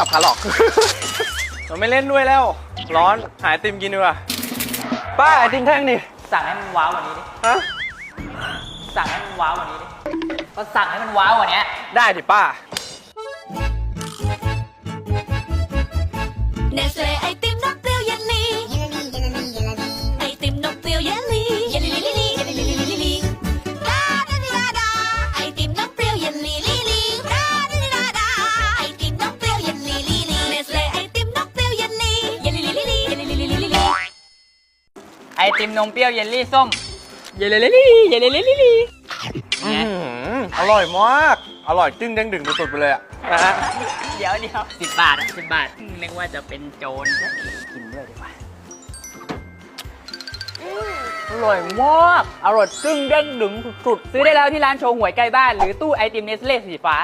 สับขาหลอก เราไม่เล่นด้วยแล้ว ร้อนหาไอติมกินดีกว่าป้าไอติมแท่งดิสั่งให้มันว้าวกว่านี้ดิ ฮะสั่งให้มันว้าวกว่านี้ดิ ก็สั่งให้มันว้าวกว่านี้ได้ดิป้า ไอติมนมเปรี้ยวเยลลี่ส้ม เยลลี่ลี่เยลลี่ลี่ลี่อื้อหืออร่อยมาก อร่อยจึ้งเด้งดึงสุดๆไปเลยอะนะฮะเดี๋ยวเดี๋ยวสิบบาทอะสิบบาทนึกว่าจะเป็นโจรกินด้วยดีกว่าอร่อยมาก อร่อยจึ้งเด้งดึงสุดๆ ซื้อได้แล้วที่ร้านโชว์หวยใกล้บ้าน หรือตู้ไอติมเนสเล่สีฟ้า